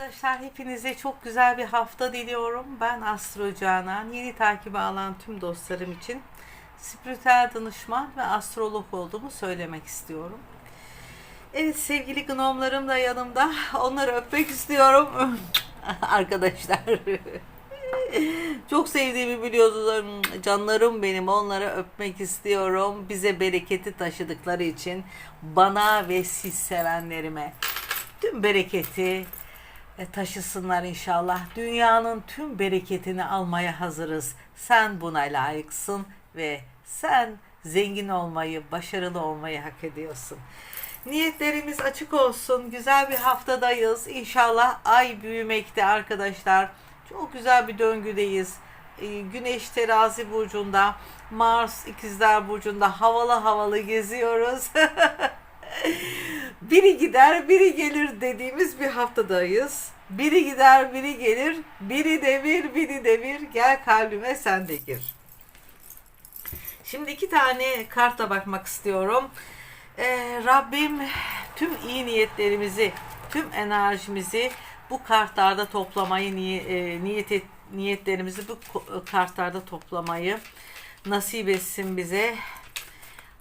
Arkadaşlar hepinize çok güzel bir hafta diliyorum. Ben Astro Canan. Yeni takibi alan tüm dostlarım için spiritüel danışman ve astrolog olduğumu söylemek istiyorum. Evet sevgili gnomlarım da yanımda. Onları öpmek istiyorum. Arkadaşlar. Çok sevdiğimi biliyorsunuz. Canlarım benim. Onları öpmek istiyorum. Bize bereketi taşıdıkları için bana ve siz sevenlerime tüm bereketi taşısınlar inşallah. Dünyanın tüm bereketini almaya hazırız. Sen buna layıksın ve sen zengin olmayı, başarılı olmayı hak ediyorsun. Niyetlerimiz açık olsun. Güzel bir haftadayız. İnşallah ay büyümekte arkadaşlar. Çok güzel bir döngüdeyiz. E, Güneş terazi burcunda, Mars ikizler burcunda havalı havalı geziyoruz. biri gider biri gelir dediğimiz bir haftadayız. Biri gider biri gelir, biri devir biri devir gel kalbime sen de gir. Şimdi iki tane karta bakmak istiyorum. Ee, Rabbim tüm iyi niyetlerimizi, tüm enerjimizi bu kartlarda toplamayı e, niyet et, niyetlerimizi bu kartlarda toplamayı nasip etsin bize.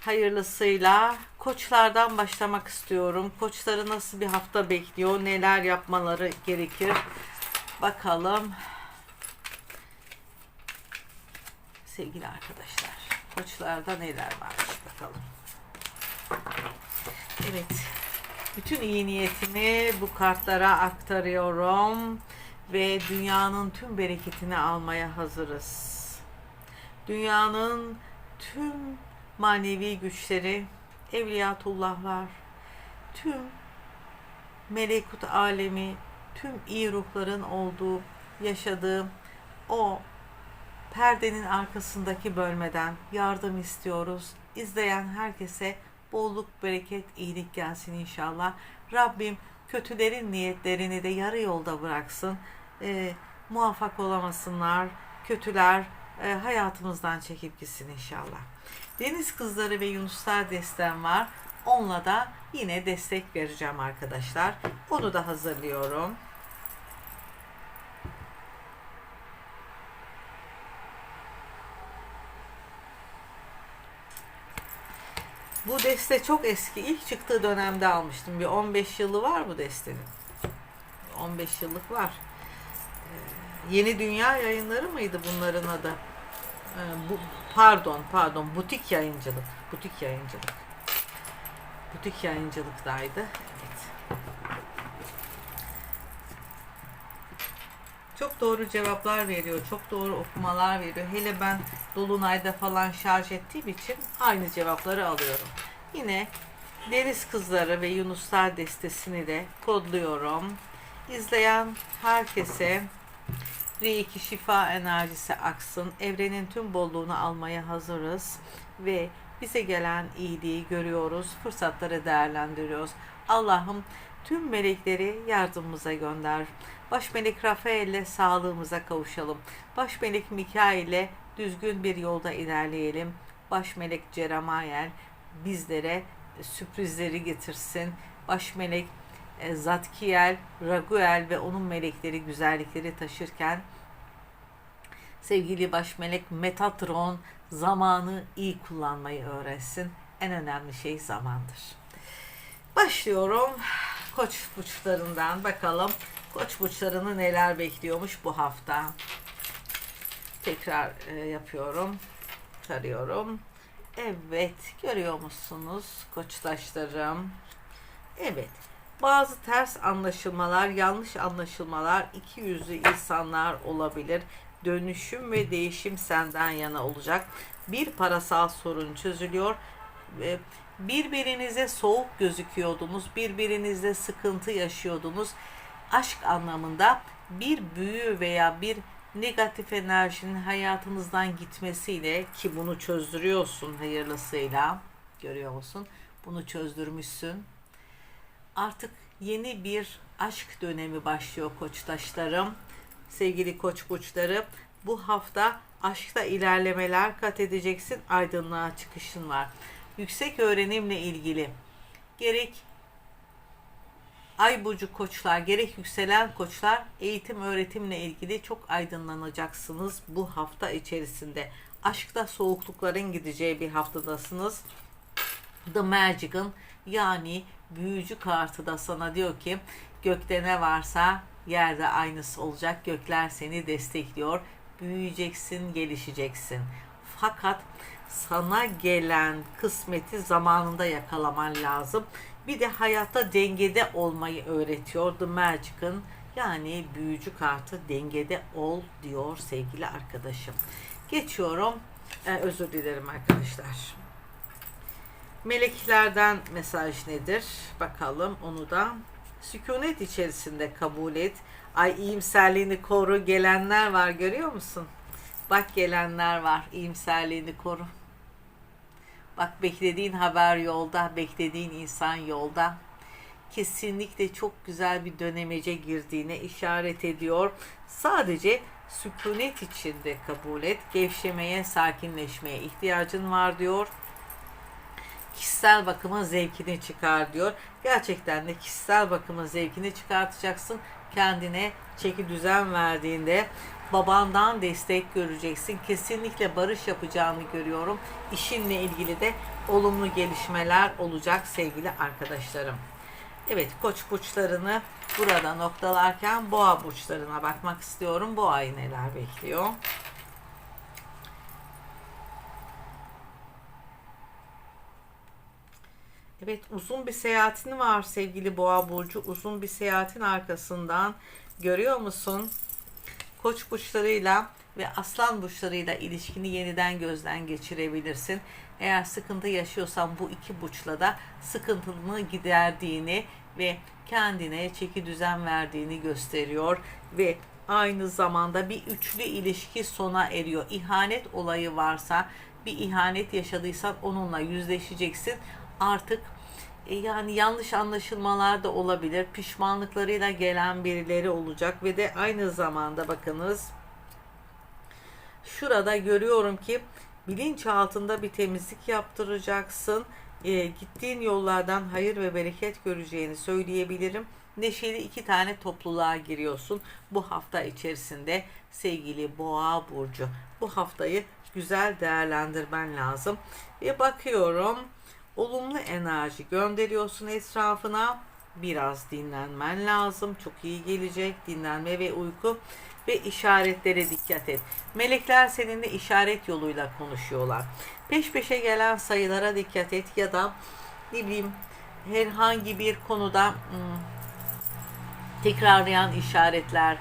Hayırlısıyla koçlardan başlamak istiyorum. Koçları nasıl bir hafta bekliyor? Neler yapmaları gerekir? Bakalım. Sevgili arkadaşlar, koçlarda neler varmış bakalım. Evet. Bütün iyi niyetimi bu kartlara aktarıyorum ve dünyanın tüm bereketini almaya hazırız. Dünyanın tüm manevi güçleri, evliyatullahlar, tüm melekut alemi, tüm iyi ruhların olduğu, yaşadığı o perdenin arkasındaki bölmeden yardım istiyoruz. İzleyen herkese bolluk, bereket, iyilik gelsin inşallah. Rabbim kötülerin niyetlerini de yarı yolda bıraksın. Ee, muvaffak olamasınlar. Kötüler e, hayatımızdan çekip gitsin inşallah. Deniz Kızları ve Yunuslar destem var. Onunla da yine destek vereceğim arkadaşlar. Onu da hazırlıyorum. Bu deste çok eski. İlk çıktığı dönemde almıştım. Bir 15 yılı var bu destenin. 15 yıllık var. Yeni Dünya Yayınları mıydı bunların adı? Ee, bu, pardon, pardon. Butik yayıncılık. Butik yayıncılık. Butik yayıncılıktaydı. Evet. Çok doğru cevaplar veriyor. Çok doğru okumalar veriyor. Hele ben Dolunay'da falan şarj ettiğim için aynı cevapları alıyorum. Yine Deniz Kızları ve Yunuslar destesini de kodluyorum. İzleyen herkese Reiki şifa enerjisi aksın. Evrenin tüm bolluğunu almaya hazırız ve bize gelen iyiliği görüyoruz. Fırsatları değerlendiriyoruz. Allah'ım tüm melekleri yardımımıza gönder. Baş melek Rafael ile sağlığımıza kavuşalım. Baş melek Mikail ile düzgün bir yolda ilerleyelim. Baş melek Ceramael bizlere sürprizleri getirsin. Baş melek Zatkiel, Raguel ve onun melekleri güzellikleri taşırken sevgili baş melek Metatron zamanı iyi kullanmayı öğretsin. En önemli şey zamandır. Başlıyorum. Koç burçlarından bakalım. Koç burçlarını neler bekliyormuş bu hafta. Tekrar e, yapıyorum. Tarıyorum. Evet, görüyor musunuz koçtaşlarım? Evet. Bazı ters anlaşılmalar, yanlış anlaşılmalar, iki yüzlü insanlar olabilir. Dönüşüm ve değişim senden yana olacak. Bir parasal sorun çözülüyor. Birbirinize soğuk gözüküyordunuz, birbirinizle sıkıntı yaşıyordunuz. Aşk anlamında bir büyü veya bir negatif enerjinin hayatınızdan gitmesiyle ki bunu çözdürüyorsun hayırlısıyla görüyor musun? Bunu çözdürmüşsün. Artık yeni bir aşk dönemi başlıyor koçtaşlarım. Sevgili koç burçları bu hafta aşkta ilerlemeler kat edeceksin. Aydınlığa çıkışın var. Yüksek öğrenimle ilgili gerek Ay burcu koçlar, gerek yükselen koçlar eğitim öğretimle ilgili çok aydınlanacaksınız bu hafta içerisinde. Aşkta soğuklukların gideceği bir haftadasınız. The Magic'ın yani büyücü kartı da sana diyor ki gökte ne varsa yerde aynısı olacak. Gökler seni destekliyor. Büyüyeceksin, gelişeceksin. Fakat sana gelen kısmeti zamanında yakalaman lazım. Bir de hayatta dengede olmayı öğretiyor The Magic'ın yani büyücü kartı dengede ol diyor sevgili arkadaşım. Geçiyorum. Ee, özür dilerim arkadaşlar. Meleklerden mesaj nedir? Bakalım onu da. Sükunet içerisinde kabul et. Ay iyimserliğini koru. Gelenler var görüyor musun? Bak gelenler var. İyimserliğini koru. Bak beklediğin haber yolda, beklediğin insan yolda. Kesinlikle çok güzel bir dönemece girdiğine işaret ediyor. Sadece sükunet içinde kabul et. Gevşemeye, sakinleşmeye ihtiyacın var diyor kişisel bakımın zevkini çıkar diyor. Gerçekten de kişisel bakımın zevkini çıkartacaksın. Kendine çeki düzen verdiğinde babandan destek göreceksin. Kesinlikle barış yapacağını görüyorum. İşinle ilgili de olumlu gelişmeler olacak sevgili arkadaşlarım. Evet koç burçlarını burada noktalarken boğa burçlarına bakmak istiyorum. Boğayı neler bekliyor? Evet uzun bir seyahatin var sevgili Boğa burcu. Uzun bir seyahatin arkasından görüyor musun? Koç burçlarıyla ve aslan burçlarıyla ilişkini yeniden gözden geçirebilirsin. Eğer sıkıntı yaşıyorsan bu iki burçla da sıkıntını giderdiğini ve kendine çeki düzen verdiğini gösteriyor ve aynı zamanda bir üçlü ilişki sona eriyor. İhanet olayı varsa bir ihanet yaşadıysan onunla yüzleşeceksin. Artık e, yani yanlış anlaşılmalar da olabilir. Pişmanlıklarıyla gelen birileri olacak ve de aynı zamanda bakınız şurada görüyorum ki bilinç altında bir temizlik yaptıracaksın. E, gittiğin yollardan hayır ve bereket göreceğini söyleyebilirim. Neşeli iki tane topluluğa giriyorsun bu hafta içerisinde sevgili Boğa burcu. Bu haftayı güzel değerlendirmen lazım. Ve bakıyorum olumlu enerji gönderiyorsun etrafına. Biraz dinlenmen lazım. Çok iyi gelecek. Dinlenme ve uyku ve işaretlere dikkat et. Melekler seninle işaret yoluyla konuşuyorlar. Peş peşe gelen sayılara dikkat et ya da ne bileyim herhangi bir konuda hmm, tekrarlayan işaretler,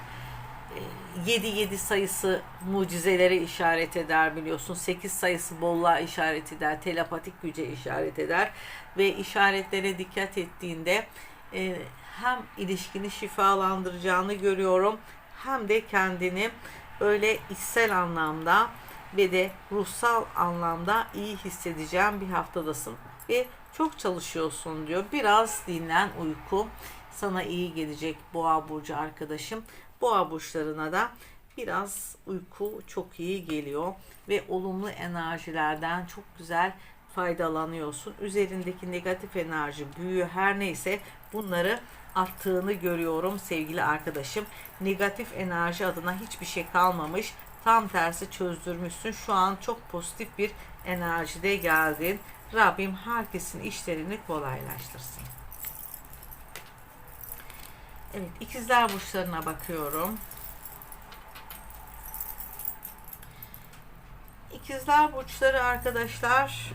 7-7 sayısı mucizelere işaret eder biliyorsun. 8 sayısı bolluğa işaret eder. Telepatik güce işaret eder. Ve işaretlere dikkat ettiğinde e, hem ilişkini şifalandıracağını görüyorum. Hem de kendini öyle içsel anlamda ve de ruhsal anlamda iyi hissedeceğim bir haftadasın. Ve çok çalışıyorsun diyor. Biraz dinlen uyku sana iyi gelecek boğa burcu arkadaşım. Boğa burçlarına da biraz uyku çok iyi geliyor ve olumlu enerjilerden çok güzel faydalanıyorsun. Üzerindeki negatif enerji, büyü her neyse bunları attığını görüyorum sevgili arkadaşım. Negatif enerji adına hiçbir şey kalmamış. Tam tersi çözdürmüşsün. Şu an çok pozitif bir enerjide geldin. Rabbim herkesin işlerini kolaylaştırsın. Evet ikizler burçlarına bakıyorum. İkizler burçları arkadaşlar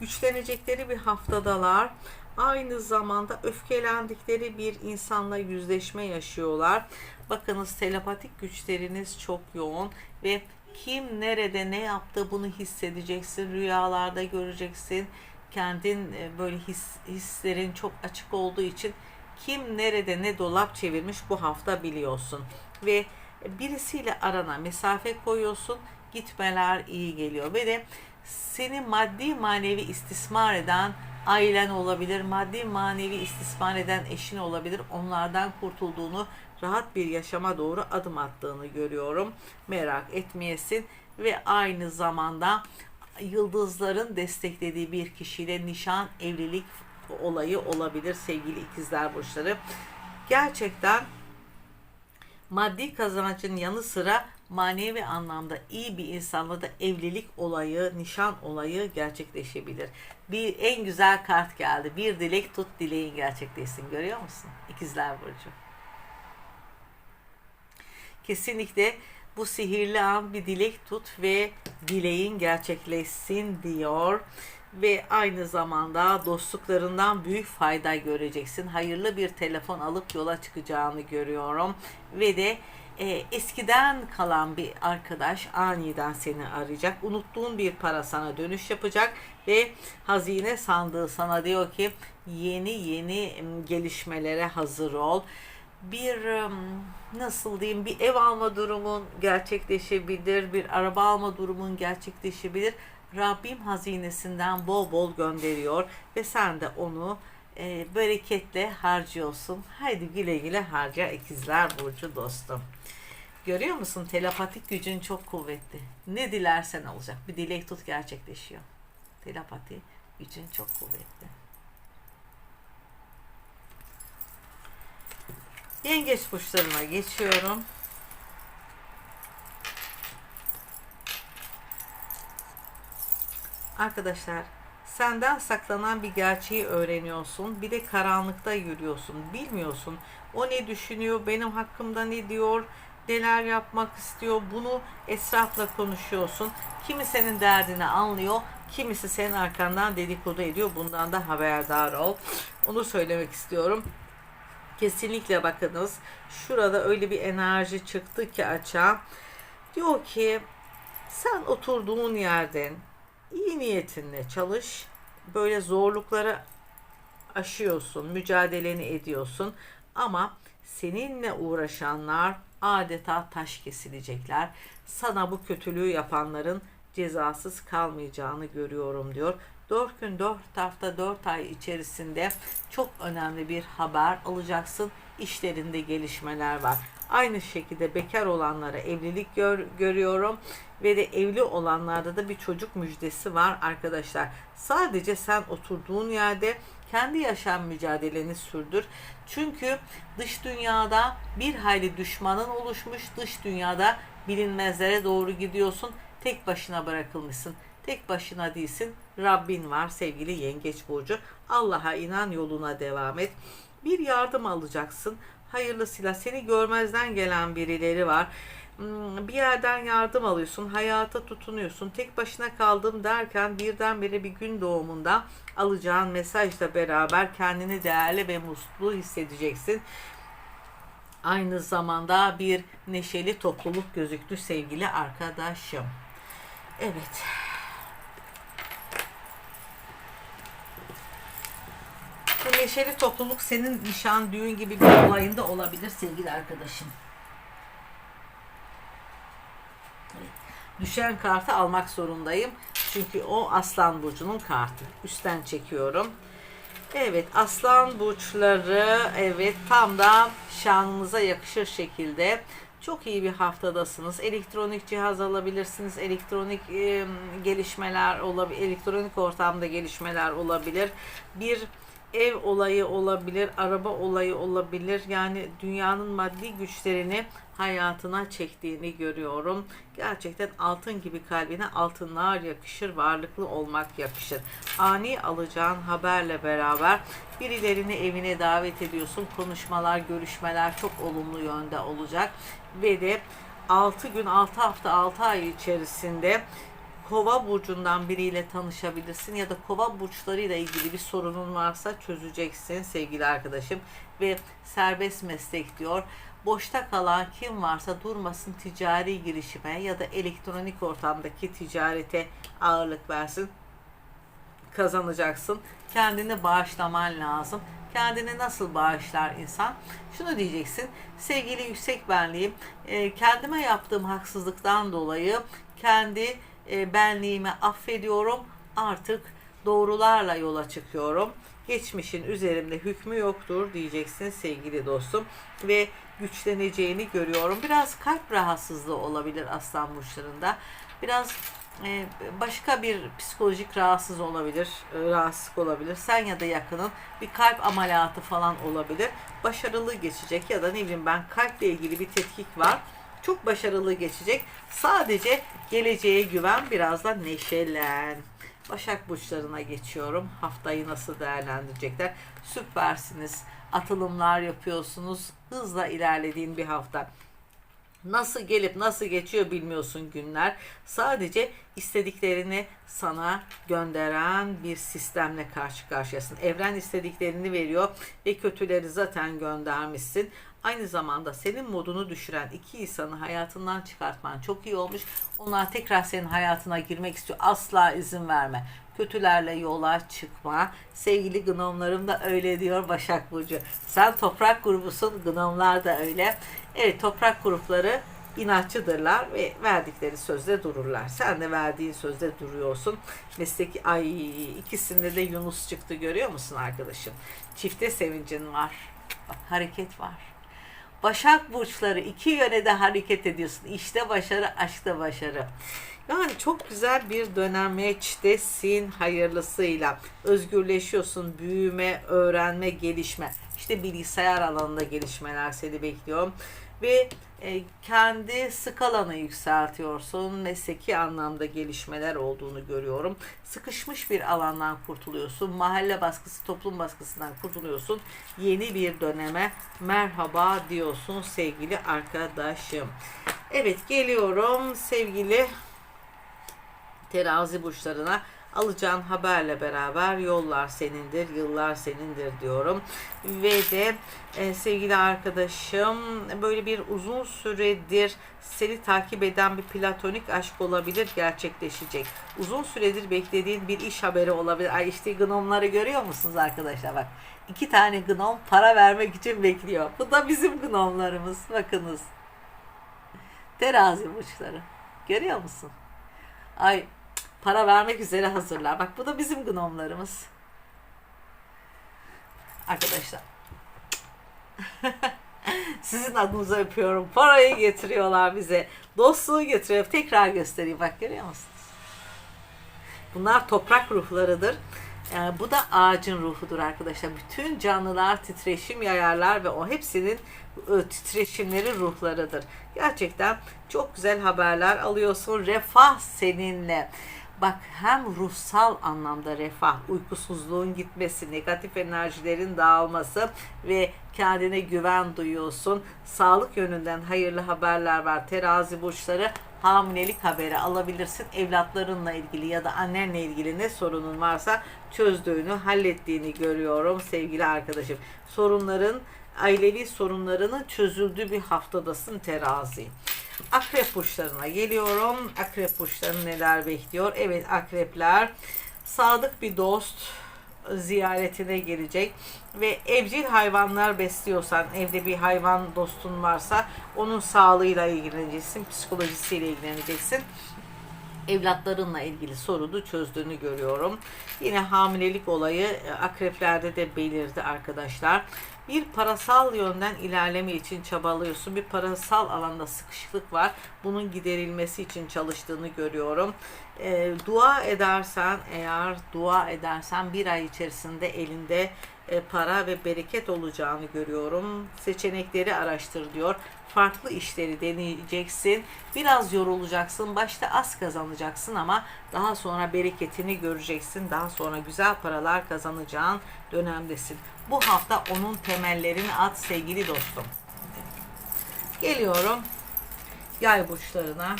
güçlenecekleri bir haftadalar. Aynı zamanda öfkelendikleri bir insanla yüzleşme yaşıyorlar. Bakınız telepatik güçleriniz çok yoğun ve kim nerede ne yaptı bunu hissedeceksin. Rüyalarda göreceksin. Kendin e, böyle his, hislerin çok açık olduğu için kim nerede ne dolap çevirmiş bu hafta biliyorsun. Ve birisiyle arana mesafe koyuyorsun. Gitmeler iyi geliyor. Ve de seni maddi manevi istismar eden ailen olabilir, maddi manevi istismar eden eşin olabilir. Onlardan kurtulduğunu, rahat bir yaşama doğru adım attığını görüyorum. Merak etmeyesin ve aynı zamanda yıldızların desteklediği bir kişiyle nişan, evlilik olayı olabilir sevgili ikizler burçları. Gerçekten maddi kazancın yanı sıra manevi anlamda iyi bir insanla da evlilik olayı, nişan olayı gerçekleşebilir. Bir en güzel kart geldi. Bir dilek tut dileğin gerçekleşsin. Görüyor musun? İkizler Burcu. Kesinlikle bu sihirli an bir dilek tut ve dileğin gerçekleşsin diyor ve aynı zamanda dostluklarından büyük fayda göreceksin. Hayırlı bir telefon alıp yola çıkacağını görüyorum ve de e, eskiden kalan bir arkadaş aniden seni arayacak. Unuttuğun bir para sana dönüş yapacak ve hazine sandığı sana diyor ki yeni yeni gelişmelere hazır ol. Bir nasıl diyeyim bir ev alma durumun gerçekleşebilir, bir araba alma durumun gerçekleşebilir. Rabbim hazinesinden bol bol gönderiyor ve sen de onu e, bereketle harcıyorsun. Haydi güle güle harca ikizler burcu dostum. Görüyor musun? Telepatik gücün çok kuvvetli. Ne dilersen olacak. Bir dilek tut gerçekleşiyor. Telepati gücün çok kuvvetli. Yengeç burçlarına geçiyorum. Arkadaşlar senden saklanan bir gerçeği öğreniyorsun. Bir de karanlıkta yürüyorsun. Bilmiyorsun. O ne düşünüyor? Benim hakkımda ne diyor? Neler yapmak istiyor? Bunu esrafla konuşuyorsun. Kimi senin derdini anlıyor. Kimisi senin arkandan dedikodu ediyor. Bundan da haberdar ol. Onu söylemek istiyorum. Kesinlikle bakınız. Şurada öyle bir enerji çıktı ki açığa. Diyor ki sen oturduğun yerden iyi niyetinle çalış. Böyle zorlukları aşıyorsun, mücadeleni ediyorsun ama seninle uğraşanlar adeta taş kesilecekler. Sana bu kötülüğü yapanların cezasız kalmayacağını görüyorum diyor. 4 gün 4 hafta 4 ay içerisinde çok önemli bir haber alacaksın. İşlerinde gelişmeler var. Aynı şekilde bekar olanlara evlilik gör, görüyorum ve de evli olanlarda da bir çocuk müjdesi var arkadaşlar. Sadece sen oturduğun yerde kendi yaşam mücadeleni sürdür. Çünkü dış dünyada bir hayli düşmanın oluşmuş. Dış dünyada bilinmezlere doğru gidiyorsun. Tek başına bırakılmışsın. Tek başına değilsin. Rabbin var sevgili Yengeç Burcu. Allah'a inan yoluna devam et. Bir yardım alacaksın. Hayırlısıyla seni görmezden gelen birileri var. Hmm, Bir yerden yardım alıyorsun, hayata tutunuyorsun. Tek başına kaldım derken birdenbire bir gün doğumunda alacağın mesajla beraber kendini değerli ve mutlu hissedeceksin. Aynı zamanda bir neşeli topluluk gözüktü sevgili arkadaşım. Evet. Bu neşeli topluluk senin nişan, düğün gibi bir olayında olabilir sevgili arkadaşım. Düşen kartı almak zorundayım. Çünkü o Aslan Burcu'nun kartı. Üstten çekiyorum. Evet Aslan Burçları evet tam da şanınıza yakışır şekilde çok iyi bir haftadasınız. Elektronik cihaz alabilirsiniz. Elektronik e, gelişmeler olabilir. Elektronik ortamda gelişmeler olabilir. Bir ev olayı olabilir, araba olayı olabilir. Yani dünyanın maddi güçlerini hayatına çektiğini görüyorum. Gerçekten altın gibi kalbine altınlar yakışır, varlıklı olmak yakışır. Ani alacağın haberle beraber birilerini evine davet ediyorsun. Konuşmalar, görüşmeler çok olumlu yönde olacak. Ve de 6 gün, 6 hafta, 6 ay içerisinde Kova burcundan biriyle tanışabilirsin ya da kova burçlarıyla ilgili bir sorunun varsa çözeceksin sevgili arkadaşım ve serbest meslek diyor. Boşta kalan kim varsa durmasın ticari girişime ya da elektronik ortamdaki ticarete ağırlık versin kazanacaksın. Kendini bağışlaman lazım. Kendini nasıl bağışlar insan? Şunu diyeceksin. Sevgili yüksek benliğim, e, kendime yaptığım haksızlıktan dolayı kendi benliğimi affediyorum. Artık doğrularla yola çıkıyorum. Geçmişin üzerimde hükmü yoktur diyeceksin sevgili dostum ve güçleneceğini görüyorum. Biraz kalp rahatsızlığı olabilir aslan burçlarında. Biraz e, başka bir psikolojik rahatsız olabilir, e, rahatsızlık olabilir. Sen ya da yakının bir kalp ameliyatı falan olabilir. Başarılı geçecek ya da ne bileyim ben kalple ilgili bir tetkik var. Çok başarılı geçecek. Sadece geleceğe güven, biraz da neşelen. Başak burçlarına geçiyorum. Haftayı nasıl değerlendirecekler? Süpersiniz. Atılımlar yapıyorsunuz. Hızla ilerlediğin bir hafta. Nasıl gelip nasıl geçiyor bilmiyorsun günler. Sadece istediklerini sana gönderen bir sistemle karşı karşıyasın. Evren istediklerini veriyor ve kötüleri zaten göndermişsin. Aynı zamanda senin modunu düşüren iki insanı hayatından çıkartman çok iyi olmuş. Onlar tekrar senin hayatına girmek istiyor. Asla izin verme. Kötülerle yola çıkma. Sevgili gnomlarım da öyle diyor Başak Burcu. Sen toprak grubusun, gnomlar da öyle. Evet toprak grupları inatçıdırlar ve verdikleri sözde dururlar. Sen de verdiğin sözde duruyorsun. Mesleki ay ikisinde de Yunus çıktı görüyor musun arkadaşım? Çifte sevincin var. Hareket var. Başak burçları iki yöne de hareket ediyorsun. İşte başarı, aşkta başarı. Yani çok güzel bir dönemeçtesin hayırlısıyla. Özgürleşiyorsun, büyüme, öğrenme, gelişme. İşte bilgisayar alanında gelişmeler seni bekliyor. Ve e, kendi skalanı yükseltiyorsun. Mesleki anlamda gelişmeler olduğunu görüyorum. Sıkışmış bir alandan kurtuluyorsun. Mahalle baskısı, toplum baskısından kurtuluyorsun. Yeni bir döneme merhaba diyorsun sevgili arkadaşım. Evet geliyorum sevgili terazi burçlarına alacağın haberle beraber yollar senindir, yıllar senindir diyorum. Ve de e, sevgili arkadaşım böyle bir uzun süredir seni takip eden bir platonik aşk olabilir, gerçekleşecek. Uzun süredir beklediğin bir iş haberi olabilir. Ay işte gnomları görüyor musunuz arkadaşlar bak. iki tane gnom para vermek için bekliyor. Bu da bizim gnomlarımız. Bakınız. Terazi burçları. Görüyor musun? Ay para vermek üzere hazırlar. Bak bu da bizim gnomlarımız. Arkadaşlar. Sizin adınıza öpüyorum. Parayı getiriyorlar bize. Dostluğu getiriyor. Tekrar göstereyim. Bak görüyor musunuz? Bunlar toprak ruhlarıdır. Yani bu da ağacın ruhudur arkadaşlar. Bütün canlılar titreşim yayarlar ve o hepsinin e, titreşimleri ruhlarıdır. Gerçekten çok güzel haberler alıyorsun. Refah seninle. Bak hem ruhsal anlamda refah, uykusuzluğun gitmesi, negatif enerjilerin dağılması ve kendine güven duyuyorsun. Sağlık yönünden hayırlı haberler var. Terazi burçları hamilelik haberi alabilirsin. Evlatlarınla ilgili ya da annenle ilgili ne sorunun varsa çözdüğünü, hallettiğini görüyorum sevgili arkadaşım. Sorunların, ailevi sorunlarının çözüldüğü bir haftadasın terazi. Akrep burçlarına geliyorum. Akrep burçlarını neler bekliyor? Evet akrepler sadık bir dost ziyaretine gelecek ve evcil hayvanlar besliyorsan evde bir hayvan dostun varsa onun sağlığıyla ilgileneceksin, psikolojisiyle ilgileneceksin evlatlarınla ilgili sorunu çözdüğünü görüyorum. Yine hamilelik olayı e, akreplerde de belirdi arkadaşlar. Bir parasal yönden ilerleme için çabalıyorsun. Bir parasal alanda sıkışıklık var. Bunun giderilmesi için çalıştığını görüyorum. E, dua edersen eğer dua edersen bir ay içerisinde elinde para ve bereket olacağını görüyorum. Seçenekleri araştır diyor. Farklı işleri deneyeceksin. Biraz yorulacaksın. Başta az kazanacaksın ama daha sonra bereketini göreceksin. Daha sonra güzel paralar kazanacağın dönemdesin. Bu hafta onun temellerini at sevgili dostum. Geliyorum yay burçlarına.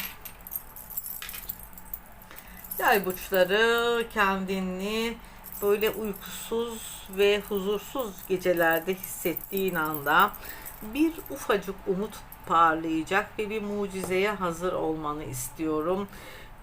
Yay burçları kendini böyle uykusuz ve huzursuz gecelerde hissettiğin anda bir ufacık umut parlayacak ve bir mucizeye hazır olmanı istiyorum.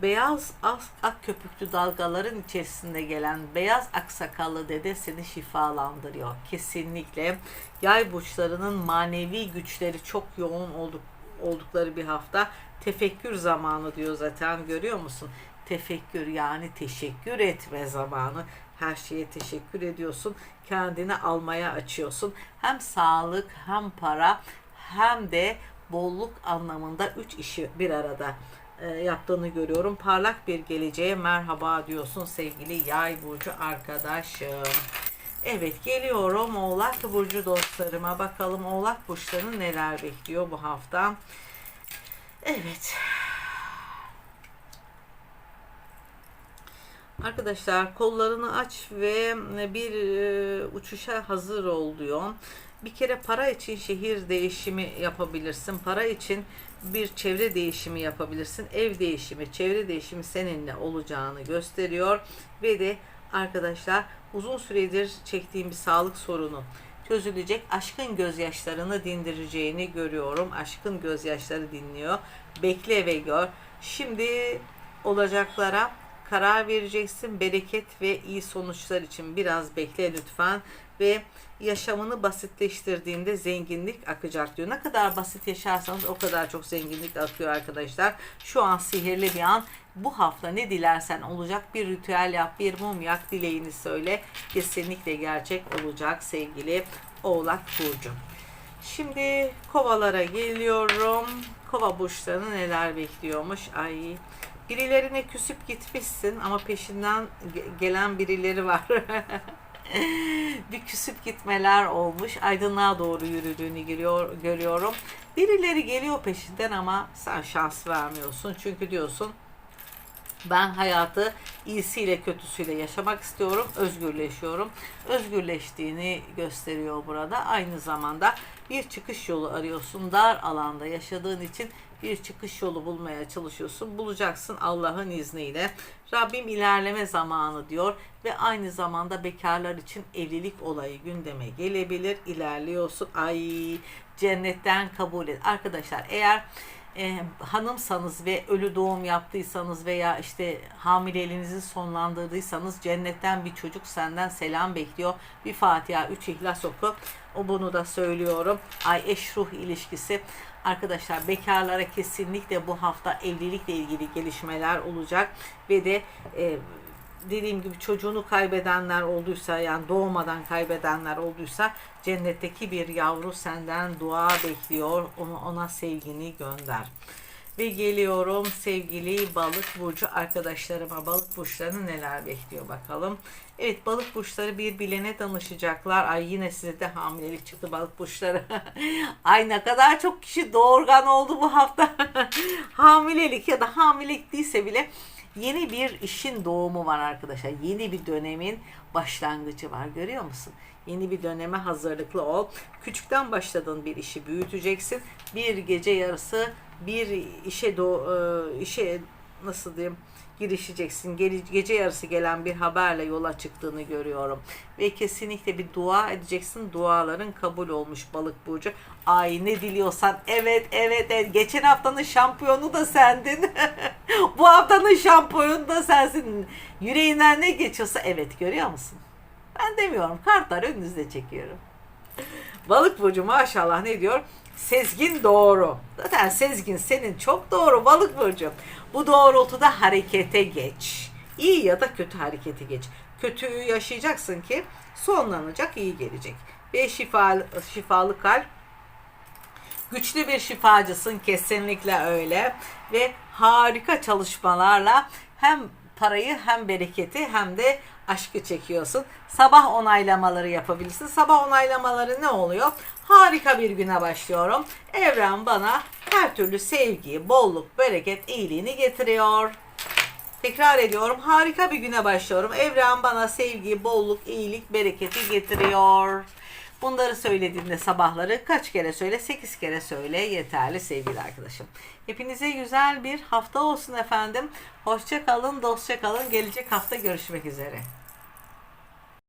Beyaz ak, köpüklü dalgaların içerisinde gelen beyaz aksakallı dede seni şifalandırıyor. Kesinlikle yay burçlarının manevi güçleri çok yoğun olduk, oldukları bir hafta. Tefekkür zamanı diyor zaten görüyor musun? Tefekkür yani teşekkür etme zamanı her şeye teşekkür ediyorsun. Kendini almaya açıyorsun. Hem sağlık hem para hem de bolluk anlamında üç işi bir arada. e, yaptığını görüyorum. Parlak bir geleceğe merhaba diyorsun sevgili yay burcu arkadaşım. Evet geliyorum Oğlak Burcu dostlarıma. Bakalım Oğlak Burçlarını neler bekliyor bu hafta. Evet. Arkadaşlar kollarını aç ve bir e, uçuşa hazır ol diyor. Bir kere para için şehir değişimi yapabilirsin. Para için bir çevre değişimi yapabilirsin. Ev değişimi, çevre değişimi seninle olacağını gösteriyor. Ve de arkadaşlar uzun süredir çektiğim bir sağlık sorunu çözülecek. Aşkın gözyaşlarını dindireceğini görüyorum. Aşkın gözyaşları dinliyor. Bekle ve gör. Şimdi olacaklara karar vereceksin. Bereket ve iyi sonuçlar için biraz bekle lütfen ve yaşamını basitleştirdiğinde zenginlik akacak diyor. Ne kadar basit yaşarsanız o kadar çok zenginlik akıyor arkadaşlar. Şu an sihirli bir an. Bu hafta ne dilersen olacak. Bir ritüel yap, bir mum yak, dileğini söyle. Kesinlikle gerçek olacak sevgili Oğlak Burcu. Şimdi kovalara geliyorum. Kova burçlarını neler bekliyormuş? Ay birilerine küsüp gitmişsin ama peşinden ge- gelen birileri var. bir küsüp gitmeler olmuş. Aydınlığa doğru yürüdüğünü görüyor, görüyorum. Birileri geliyor peşinden ama sen şans vermiyorsun. Çünkü diyorsun ben hayatı iyisiyle kötüsüyle yaşamak istiyorum. Özgürleşiyorum. Özgürleştiğini gösteriyor burada. Aynı zamanda bir çıkış yolu arıyorsun. Dar alanda yaşadığın için bir çıkış yolu bulmaya çalışıyorsun. Bulacaksın Allah'ın izniyle. Rabbim ilerleme zamanı diyor ve aynı zamanda bekarlar için evlilik olayı gündeme gelebilir. İlerliyorsun. Ay cennetten kabul et. Arkadaşlar eğer e, hanımsanız ve ölü doğum yaptıysanız veya işte hamileliğinizi sonlandırdıysanız cennetten bir çocuk senden selam bekliyor. Bir Fatiha, üç ihlas oku. O bunu da söylüyorum. Ay eş ruh ilişkisi. Arkadaşlar bekarlara kesinlikle bu hafta evlilikle ilgili gelişmeler olacak ve de e, dediğim gibi çocuğunu kaybedenler olduysa yani doğmadan kaybedenler olduysa cennetteki bir yavru senden dua bekliyor. Onu ona sevgini gönder. Ve geliyorum sevgili balık burcu arkadaşlarıma. Balık burçlarını neler bekliyor bakalım. Evet balık burçları bir bilene danışacaklar. Ay yine size de hamilelik çıktı balık burçları. Ay ne kadar çok kişi doğurgan oldu bu hafta. hamilelik ya da hamilelik değilse bile yeni bir işin doğumu var arkadaşlar. Yeni bir dönemin başlangıcı var. Görüyor musun? Yeni bir döneme hazırlıklı ol. Küçükten başladığın bir işi büyüteceksin. Bir gece yarısı bir işe do e, işe nasıl diyeyim girişeceksin. Ge- Gece yarısı gelen bir haberle yola çıktığını görüyorum. Ve kesinlikle bir dua edeceksin. Duaların kabul olmuş balık burcu. Ay ne diliyorsan evet evet evet. Geçen haftanın şampiyonu da sendin. Bu haftanın şampiyonu da sensin. Yüreğinden ne geçiyorsa evet görüyor musun? Ben demiyorum. Kartları önünüzde çekiyorum. Balık burcu maşallah ne diyor? Sezgin doğru. Zaten sezgin senin çok doğru balık burcu. Bu doğrultuda harekete geç. İyi ya da kötü harekete geç. Kötüyü yaşayacaksın ki sonlanacak iyi gelecek. Ve şifalı, şifalı kalp Güçlü bir şifacısın kesinlikle öyle ve harika çalışmalarla hem parayı hem bereketi hem de aşkı çekiyorsun. Sabah onaylamaları yapabilirsin. Sabah onaylamaları ne oluyor? Harika bir güne başlıyorum. Evren bana her türlü sevgi, bolluk, bereket, iyiliğini getiriyor. Tekrar ediyorum. Harika bir güne başlıyorum. Evren bana sevgi, bolluk, iyilik, bereketi getiriyor. Bunları söylediğinde sabahları kaç kere söyle? 8 kere söyle yeterli sevgili arkadaşım. Hepinize güzel bir hafta olsun efendim. Hoşça kalın, dostça kalın. Gelecek hafta görüşmek üzere.